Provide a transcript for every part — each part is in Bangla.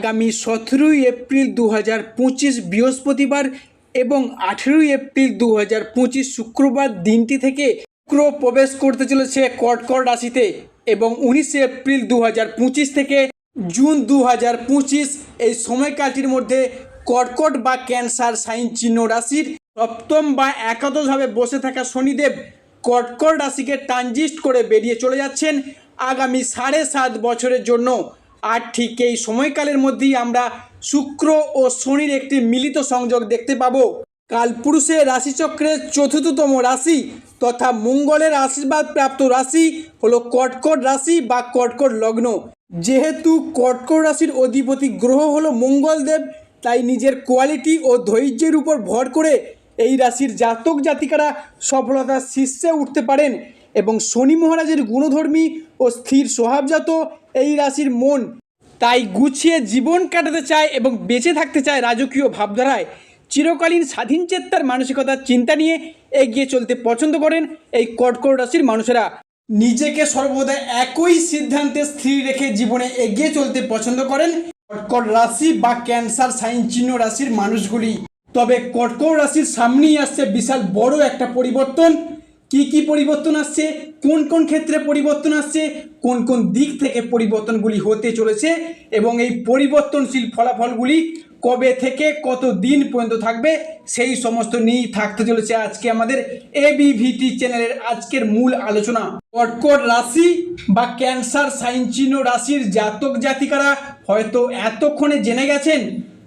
আগামী সতেরোই এপ্রিল দু হাজার পঁচিশ বৃহস্পতিবার এবং আঠেরোই এপ্রিল দু হাজার পঁচিশ শুক্রবার দিনটি থেকে শুক্র প্রবেশ করতে চলেছে কর্কট রাশিতে এবং উনিশে এপ্রিল দু হাজার পঁচিশ থেকে জুন দু হাজার পঁচিশ এই সময়কালটির মধ্যে কর্কট বা ক্যান্সার সাইন চিহ্ন রাশির সপ্তম বা একাদশভাবে বসে থাকা শনিদেব কর্কট রাশিকে ট্রানজিস্ট করে বেরিয়ে চলে যাচ্ছেন আগামী সাড়ে সাত বছরের জন্য। আর ঠিক এই সময়কালের মধ্যেই আমরা শুক্র ও শনির একটি মিলিত সংযোগ দেখতে পাবো। কালপুরুষের রাশিচক্রের চতুর্থতম রাশি তথা মঙ্গলের আশীর্বাদ প্রাপ্ত রাশি হলো কর্কট রাশি বা কর্কট লগ্ন। যেহেতু কর্কট রাশির অধিপতি গ্রহ হলো মঙ্গলদেব, তাই নিজের কোয়ালিটি ও ধৈর্যের উপর ভর করে এই রাশির জাতক জাতিকারা সফলতার শীর্ষে উঠতে পারেন এবং শনি মহারাজের গুণধর্মী ও স্থির স্বভাবজাত এই রাশির মন। তাই গুছিয়ে জীবন কাটাতে চায় এবং বেঁচে থাকতে চায় রাজকীয় ভাবধারায়। চিরকালীন স্বাধীন চেত্তার মানসিকতার চিন্তা নিয়ে এগিয়ে চলতে পছন্দ করেন এই কর্কট রাশির মানুষেরা। নিজেকে সর্বদা একই সিদ্ধান্তে স্থির রেখে জীবনে এগিয়ে চলতে পছন্দ করেন কর্কট রাশি বা ক্যান্সার সাইন চিহ্ন রাশির মানুষগুলি। তবে কর্কট রাশির সামনেই আসছে বিশাল বড় একটা পরিবর্তন। কি কি পরিবর্তন আসছে? কোন কোন ক্ষেত্রে পরিবর্তন আসছে? কোন কোন দিক থেকে পরিবর্তনগুলি হতে চলেছে? এবং এই পরিবর্তনশীল ফলাফলগুলি কবে থেকে কত দিন পর্যন্ত থাকবে? সেই সমস্ত নিয়েই থাকতে চলেছে আজকে আমাদের এবিভিটি চ্যানেলের আজকের মূল আলোচনা। কর্কট রাশি বা ক্যান্সার সাইন চিহ্ন রাশির জাতক জাতিকারা হয়তো এতক্ষণে জেনে গেছেন,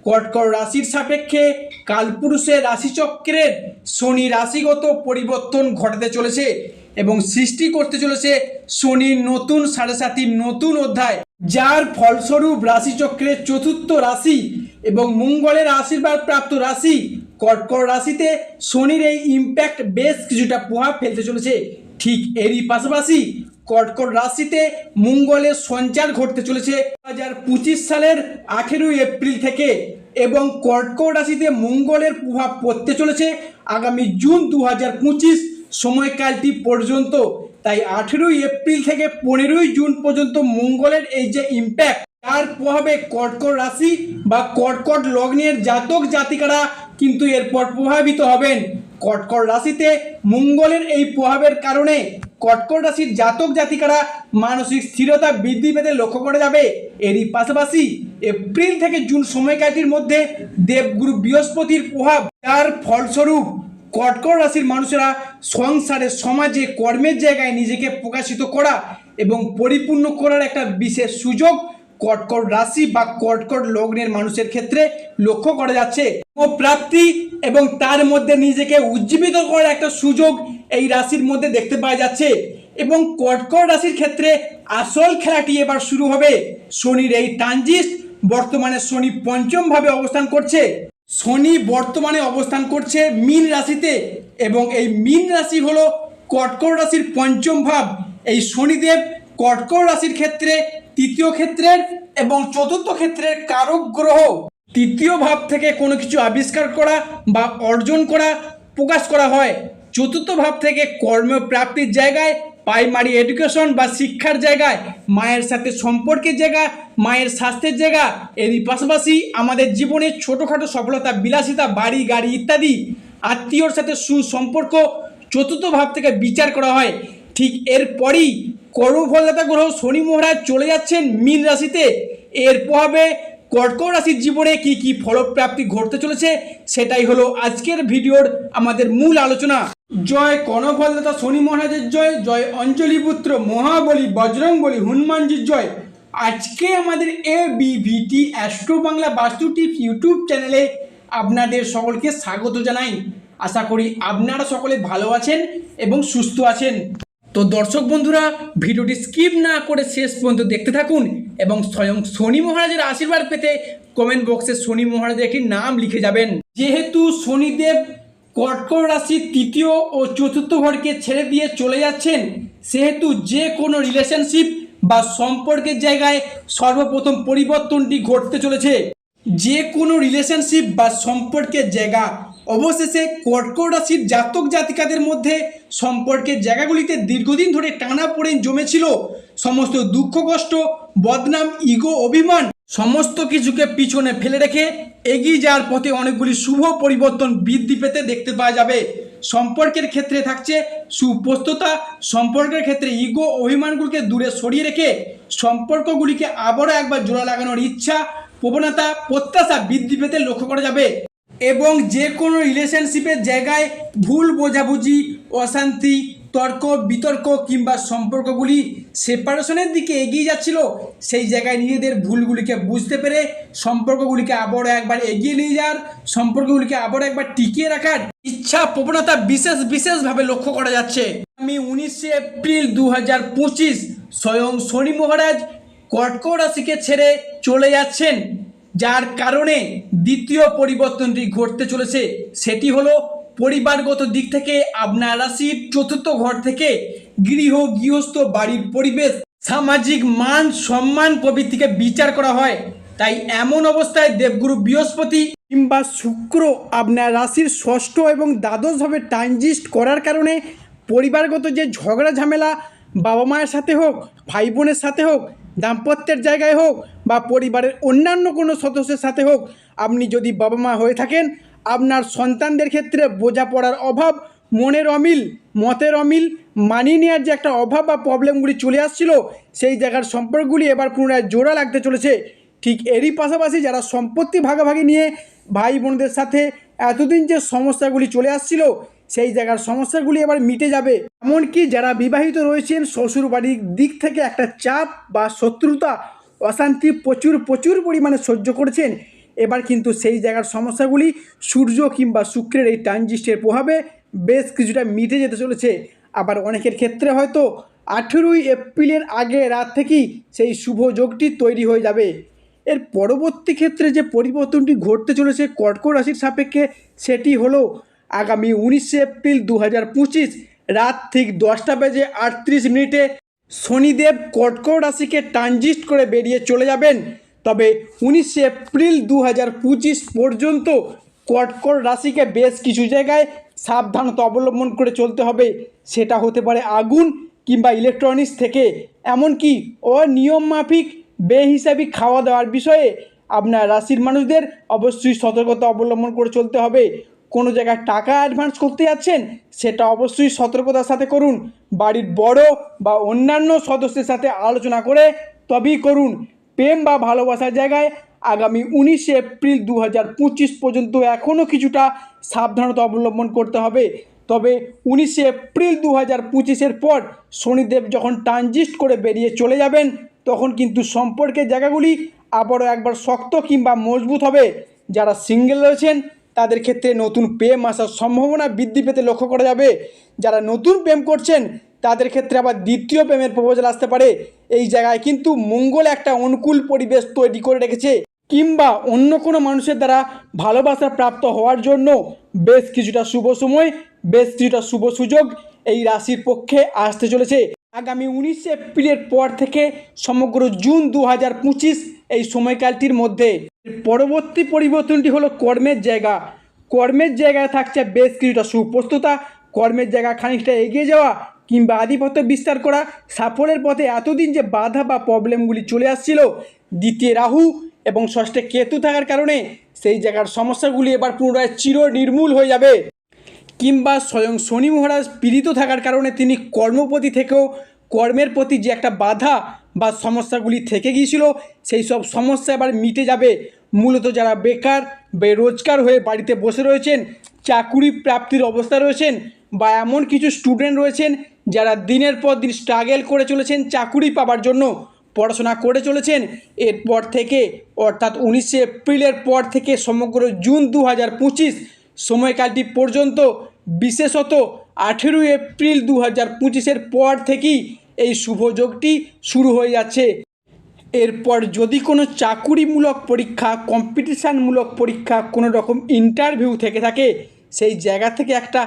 কর্কট রাশির সাপেক্ষে কালপুরুষের রাশিচক্রের শনি রাশিগত পরিবর্তন ঘটাতে চলেছে এবং সৃষ্টি করতে চলেছে শনির নতুন সাড়ে সাতির নতুন অধ্যায়, যার ফলস্বরূপ রাশিচক্রের চতুর্থ রাশি এবং মঙ্গলের আশীর্বাদ প্রাপ্ত রাশি, কর্কট রাশিতে শনির এই ইম্প্যাক্ট বেশ কিছুটা প্রভাব ফেলতে চলেছে। ঠিক এরই পাশাপাশি কর্কট রাশিতে মঙ্গলের সঞ্চার ঘটতে চলেছে। দু হাজার পঁচিশ সালের আঠেরোই এপ্রিল থেকে এবং কর্কট রাশিতে মঙ্গলের প্রভাব পড়তে চলেছে আগামী জুন দু হাজার পঁচিশ সময়কালটি পর্যন্ত। তাই আঠেরোই এপ্রিল থেকে পনেরোই জুন পর্যন্ত মঙ্গলের এই যে ইম্প্যাক্ট তার প্রভাবে কর্কট রাশি বা কর্কট লগ্নের জাতক জাতিকারা কিন্তু এরপর প্রভাবিত হবেন। কর্কট রাশিতে মঙ্গলের এই প্রভাবের কারণে কর্কট রাশির জাতক জাতিকারা মানসিক স্থিরতা বৃদ্ধি পেতে লক্ষ্য করা যাবে। এরই পাশাপাশি এপ্রিল থেকে জুন সময়কালটির মধ্যে দেবগুরু বৃহস্পতির প্রভাব যার ফলস্বরূপ কর্কট রাশির মানুষেরা সংসারে, সমাজে, কর্মের জায়গায় নিজেকে প্রকাশিত করা এবং পরিপূর্ণ করার একটা বিশেষ সুযোগ কর্কট রাশি বা কর্কট লগ্নের মানুষের ক্ষেত্রে লক্ষ্য করা যাচ্ছে। প্রাপ্তি এবং তার মধ্যে নিজেকে উজ্জীবিত করার একটা সুযোগ এই রাশির মধ্যে দেখতে পাওয়া যাচ্ছে এবং কর্কট রাশির ক্ষেত্রে আসল খেলাটি এবার শুরু হবে। শনির এই ট্রানজিস্ট বর্তমানে শনি পঞ্চমভাবে অবস্থান করছে। শনি বর্তমানে অবস্থান করছে মীন রাশিতে এবং এই মীন রাশি হলো কর্কট রাশির পঞ্চম ভাব। এই শনিদেব কর্কট রাশির ক্ষেত্রে তৃতীয় ক্ষেত্রের এবং চতুর্থ ক্ষেত্রের কারক গ্রহ। তৃতীয় ভাব থেকে কোনো কিছু আবিষ্কার করা বা অর্জন করা প্রকাশ করা হয়। চতুর্থ ভাব থেকে কর্মপ্রাপ্তির জায়গায়, প্রাইমারি এডুকেশন বা শিক্ষার জায়গায়, মায়ের সাথে সম্পর্কের জায়গা মায়ের স্বাস্থ্যের জায়গা এরই পাশাপাশি আমাদের জীবনে ছোটোখাটো সফলতা, বিলাসিতা, বাড়ি, গাড়ি ইত্যাদি আত্মীয়র সাথে সুসম্পর্ক চতুর্থ ভাব থেকে বিচার করা হয়। ঠিক এরপরই কর্মফলদাতা গ্রহ শনি মহারাজ চলে যাচ্ছেন মীন রাশিতে। এর প্রভাবে কর্কট রাশির জীবনে কি কি ফলপ্রাপ্তি ঘটতে চলেছে, সেটাই হলো আজকের ভিডিওর আমাদের মূল আলোচনা। জয় কর্ণফলদাতা শনি মহারাজের জয় জয় অঞ্জলি পুত্র মহাবলী বজরং বলি হনুমানজির জয়। আজকে আমাদের এ বিভিটি অ্যাস্ট্রো বাংলা বাস্তু টিপস ইউটিউব চ্যানেলে আপনাদের সকলকে স্বাগত জানাই। আশা করি আপনারা সকলে ভালো আছেন এবং সুস্থ আছেন। তো দর্শক বন্ধুরা, ভিডিওটি স্কিপ না করে শেষ পর্যন্ত দেখতে থাকুন এবং স্বয়ং শনি মহারাজের আশীর্বাদ পেতে কমেন্ট বক্সে শনি মহারাজের একটি নাম লিখে যাবেন। যেহেতু শনিদেব কর্কট রাশির তৃতীয় ও চতুর্থ ঘরকে ছেড়ে দিয়ে চলে যাচ্ছেন সেহেতু যে কোনো রিলেশনশিপ বা সম্পর্কের জায়গায় সর্বপ্রথম পরিবর্তনটি ঘটতে চলেছে। যে কোনো রিলেশনশিপ বা সম্পর্কের জায়গা, অবশেষে কর্কট রাশির জাতক জাতিকাদের মধ্যে সম্পর্কের জায়গাগুলিতে দীর্ঘদিন ধরে টানা পড়ে জমেছিল। সমস্ত দুঃখ কষ্ট, বদনাম ইগো অভিমান সমস্ত কিছুকে পিছনে ফেলে রেখে এগিয়ে যাওয়ার পথে অনেকগুলি শুভ পরিবর্তন বৃদ্ধি পেতে দেখতে পাওয়া যাবে। সম্পর্কের ক্ষেত্রে থাকছে সুপ্রস্ততা, সম্পর্কের ক্ষেত্রে ইগো অভিমানগুলিকে দূরে সরিয়ে রেখে সম্পর্কগুলিকে আবারও একবার জোড়া লাগানোর ইচ্ছা, প্রবণতা, প্রত্যাশা বৃদ্ধি পেতে লক্ষ্য করা যাবে এবং যে কোনো রিলেশনশিপের জায়গায় ভুল বোঝাবুঝি, অশান্তি তর্ক, বিতর্ক কিংবা সম্পর্কগুলি সেপারেশনের দিকে এগিয়ে যাচ্ছিল, সেই জায়গায় নিজেদের ভুলগুলিকে বুঝতে পেরে সম্পর্কগুলিকে আবারও একবার এগিয়ে নিয়ে যাওয়ার, সম্পর্কগুলিকে আবারও একবার টিকিয়ে রাখার ইচ্ছা, প্রবণতা বিশেষ বিশেষভাবে লক্ষ্য করা যাচ্ছে। আমি উনিশে এপ্রিল দু হাজার পঁচিশ স্বয়ং শনি মহারাজ কর্কট রাশিকে ছেড়ে চলে যাচ্ছেন, যার কারণে দ্বিতীয় পরিবর্তনটি ঘটতে চলেছে। সেটি হলো পরিবারগত দিক থেকে আপনার রাশির চতুর্থ ঘর থেকে গৃহ গৃহস্থ বাড়ির পরিবেশ, সামাজিক মান সম্মান প্রভৃতিকে বিচার করা হয়। তাই এমন অবস্থায় দেবগুরু বৃহস্পতি কিংবা শুক্র আপনার রাশির ষষ্ঠ এবং দ্বাদশভাবে ট্রানজিস্ট করার কারণে পরিবারগত যে ঝগড়া ঝামেলা বাবা মায়ের সাথে হোক, ভাই বোনের সাথে হোক, দাম্পত্যের জায়গায় হোক বা পরিবারের অন্যান্য কোনো সদস্যের সাথে হোক, আপনি যদি বাবা মা হয়ে থাকেন আপনার সন্তানদের ক্ষেত্রে বোঝাপড়ার অভাব, মনের অমিল, মতের অমিল, মানিয়ে নেওয়ার যে একটা অভাব বা প্রবলেমগুলি চলে আসছিল, সেই জায়গার সম্পর্কগুলি এবার পুনরায় জোড়া লাগতে চলেছে। ঠিক এরই পাশাপাশি যারা সম্পত্তি ভাগাভাগি নিয়ে ভাই বোনদের সাথে এতদিন যে সমস্যাগুলি চলে আসছিল, সেই জায়গার সমস্যাগুলি এবার মিটে যাবে। এমনকি যারা বিবাহিত রয়েছেন শ্বশুর বাড়ির দিক থেকে একটা চাপ বা শত্রুতা, অশান্তি প্রচুর প্রচুর পরিমাণে সহ্য করেছেন। এবার কিন্তু সেই জায়গার সমস্যাগুলি সূর্য কিংবা শুক্রের এই ট্রানজিস্টের প্রভাবে বেশ কিছুটা মিটে যেতে চলেছে। আবার অনেকের ক্ষেত্রে হয়তো আঠেরোই এপ্রিলের আগে রাত থেকেই সেই শুভ যোগটি তৈরি হয়ে যাবে। এর পরবর্তী ক্ষেত্রে যে পরিবর্তনটি ঘটতে চলেছে কর্কট রাশির সাপেক্ষে, সেটি হলো আগামী উনিশে এপ্রিল দু হাজার পঁচিশ রাত ঠিক দশটা বেজে আটত্রিশ মিনিটে শনিদেব কর্কট রাশিকে ট্রানজিস্ট করে বেরিয়ে চলে যাবেন। তবে উনিশে এপ্রিল দু হাজার পঁচিশ পর্যন্ত কর্কট রাশিকে বেশ কিছু জায়গায় সাবধানতা অবলম্বন করে চলতে হবে। সেটা হতে পারে আগুন কিংবা ইলেকট্রনিক্স থেকে। এমনকি অনিয়ম মাফিক বেহিসাবি খাওয়া দাওয়ার বিষয়ে আপনার রাশির মানুষদের অবশ্যই সতর্কতা অবলম্বন করে চলতে হবে। কোনো জায়গায় টাকা অ্যাডভান্স করতে যাচ্ছেন, সেটা অবশ্যই সতর্কতার সাথে করুন। বাড়ির বড় বা অন্যান্য সদস্যের সাথে আলোচনা করে তবেই করুন। প্রেম বা ভালোবাসার জায়গায় আগামী উনিশে এপ্রিল দু হাজার পঁচিশ পর্যন্ত এখনও কিছুটা সাবধানতা অবলম্বন করতে হবে। তবে উনিশে এপ্রিল দু হাজার পঁচিশের পর শনিদেব যখন ট্রানজিস্ট করে বেরিয়ে চলে যাবেন, তখন কিন্তু সম্পর্কের জায়গাগুলি আবারও একবার শক্ত কিংবা মজবুত হবে। যারা সিঙ্গেল রয়েছেন, তাদের ক্ষেত্রে নতুন প্রেম আসার সম্ভাবনা বৃদ্ধি পেতে লক্ষ্য করা যাবে। যারা নতুন প্রেম করছেন তাদের ক্ষেত্রে আবার দ্বিতীয় প্রেমের প্রপোজাল আসতে পারে এই জায়গায়। কিন্তু মঙ্গল একটা অনুকূল পরিবেশ তৈরি করে রেখেছে কিংবা অন্য কোনো মানুষের দ্বারা ভালোবাসা প্রাপ্ত হওয়ার জন্য বেশ কিছুটা শুভ সময়, বেশ কিছুটা শুভ সুযোগ এই রাশির পক্ষে আসতে চলেছে। আগামী উনিশে এপ্রিলের পর থেকে সমগ্র জুন দু হাজার পঁচিশ এই সময়কালটির মধ্যে। পরবর্তী পরিবর্তনটি হলো কর্মের জায়গা। কর্মের জায়গায় থাকছে বেশ কিছুটা সুপ্রস্ততা, কর্মের জায়গা খানিকটা এগিয়ে যাওয়া কিংবা আধিপত্য বিস্তার করা সাফল্যের পথে এতদিন যে বাধা বা প্রবলেমগুলি চলে আসছিল, দ্বিতীয় রাহু এবং ষষ্ঠে কেতু থাকার কারণে সেই জায়গার সমস্যাগুলি এবার পুনরায় চির নির্মূল হয়ে যাবে। কিংবা স্বয়ং শনি মহারাজ পীড়িত থাকার কারণে তিনি কর্মপতি থেকেও কর্মের প্রতি যে একটা বাধা বা সমস্যাগুলি থেকে গিয়েছিল, সেই সব সমস্যা এবার মিটে যাবে। মূলত যারা বেকার বেরোজগার হয়ে বাড়িতে বসে রয়েছেন চাকুরি প্রাপ্তির অবস্থা রয়েছেন বা এমন কিছু স্টুডেন্ট রয়েছেন যারা দিনের পর দিন স্ট্রাগেল করে চলেছেন চাকুরি পাবার জন্য। পড়াশোনা করে চলেছেন। এরপর থেকে, অর্থাৎ উনিশে এপ্রিলের পর থেকে সমগ্র জুন দু হাজার পঁচিশ সময়কালটি পর্যন্ত বিশেষত আঠেরোই এপ্রিল দু হাজার পঁচিশের পর থেকেই এই শুভযোগটি শুরু হয়ে যাচ্ছে। এরপর যদি কোনো চাকুরিমূলক পরীক্ষা কম্পিটিশানমূলক পরীক্ষা, কোনো রকম ইন্টারভিউ থেকে থাকে সেই জায়গা থেকে একটা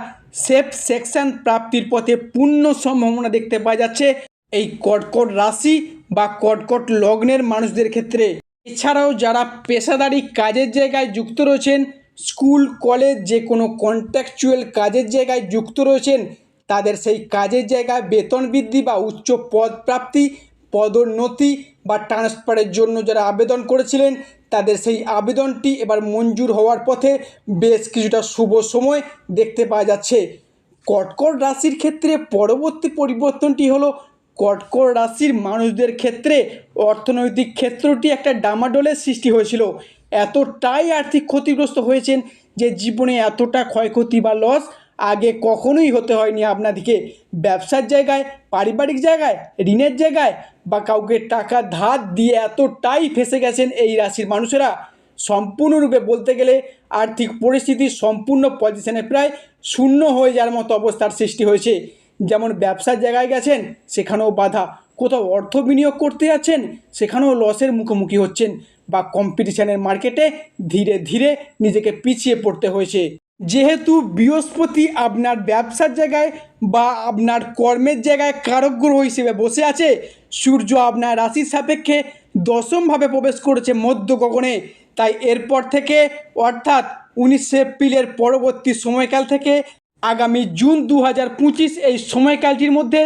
সেফ সেকশন প্রাপ্তির পথে পূর্ণ সম্ভাবনা দেখতে পাওয়া যাচ্ছে এই কর্কট রাশি বা কর্কট লগ্নের মানুষদের ক্ষেত্রে। এছাড়াও যারা পেশাদারি কাজের জায়গায় যুক্ত রয়েছেন, স্কুল, কলেজ, যে কোনো কন্ট্রাকচুয়াল কাজের জায়গায় যুক্ত রয়েছেন, তাদের সেই কাজের জায়গায় বেতন বৃদ্ধি বা উচ্চ পদ প্রাপ্তি পদোন্নতি বা ট্রান্সফারের জন্য যারা আবেদন করেছিলেন, তাদের সেই আবেদনটি এবার মঞ্জুর হওয়ার পথে বেশ কিছুটা শুভ সময় দেখতে পাওয়া যাচ্ছে। কটকট রাশির ক্ষেত্রে পরবর্তী পরিবর্তনটি হলো কটকট রাশির মানুষদের ক্ষেত্রে অর্থনৈতিক ক্ষেত্রটি একটা ডামাডোলের সৃষ্টি হয়েছিল। এতটাই আর্থিক ক্ষতিগ্রস্ত হয়েছেন যে জীবনে এতটা ক্ষয়ক্ষতি বা লস আগে কখনোই হতে হয়নি আপনাদিকে। ব্যবসার জায়গায়, পারিবারিক জায়গায়, ঋণের জায়গায় বা কাউকে টাকা ধার দিয়ে এতটাই ফেসে গেছেন এই রাশির মানুষেরা। সম্পূর্ণরূপে বলতে গেলে আর্থিক পরিস্থিতি সম্পূর্ণ পজিশনে প্রায় শূন্য হয়ে যাওয়ার মতো অবস্থার সৃষ্টি হয়েছে। যেমন ব্যবসার জায়গায় গেছেন, সেখানেও বাধা। কোথাও অর্থ বিনিয়োগ করতে যাচ্ছেন, সেখানেও লসের মুখোমুখি হচ্ছেন। বা কম্পিটিশনের মার্কেটে ধীরে ধীরে নিজেকে পিছিয়ে পড়তে হয়েছে। যেহেতু বৃহস্পতি আপনার ব্যবসার জায়গায় বা আপনার কর্মের জায়গায় কারকগ্রহ হিসেবে বসে আছে, সূর্য আপনার রাশির সাপেক্ষে দশমভাবে প্রবেশ করেছে মধ্য গগনে। তাই এরপর থেকে, অর্থাৎ উনিশে এপ্রিলের পরবর্তী সময়কাল থেকে আগামী জুন দু হাজার পঁচিশ এই সময়কালটির মধ্যে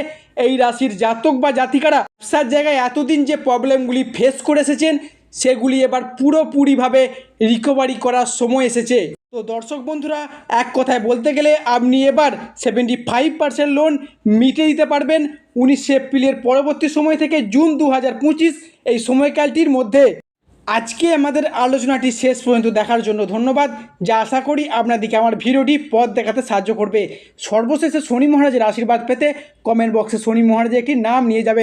এই রাশির জাতক বা জাতিকারা ব্যবসার জায়গায় এতদিন যে প্রবলেমগুলি ফেস করে এসেছেন সেগুলি এবার পুরোপুরিভাবে রিকভারি করার সময় এসেছে। তো দর্শক বন্ধুরা, এক কথায় বলতে গেলে আপনি এবার সেভেন্টি ফাইভ পার্সেন্ট লোন মিটিয়ে দিতে পারবেন উনিশে এপ্রিলের পরবর্তী সময় থেকে জুন দু হাজার পঁচিশ এই সময়কালটির মধ্যে। আজকে আমাদের আলোচনাটি শেষ পর্যন্ত দেখার জন্য ধন্যবাদ। যা আশা করি আপনাদেরকে আমার ভিডিওটি পথ দেখাতে সাহায্য করবে। সর্বশেষে শনি মহারাজের আশীর্বাদ পেতে কমেন্ট বক্সে শনি মহারাজের একটি নাম নিয়ে যাবেন।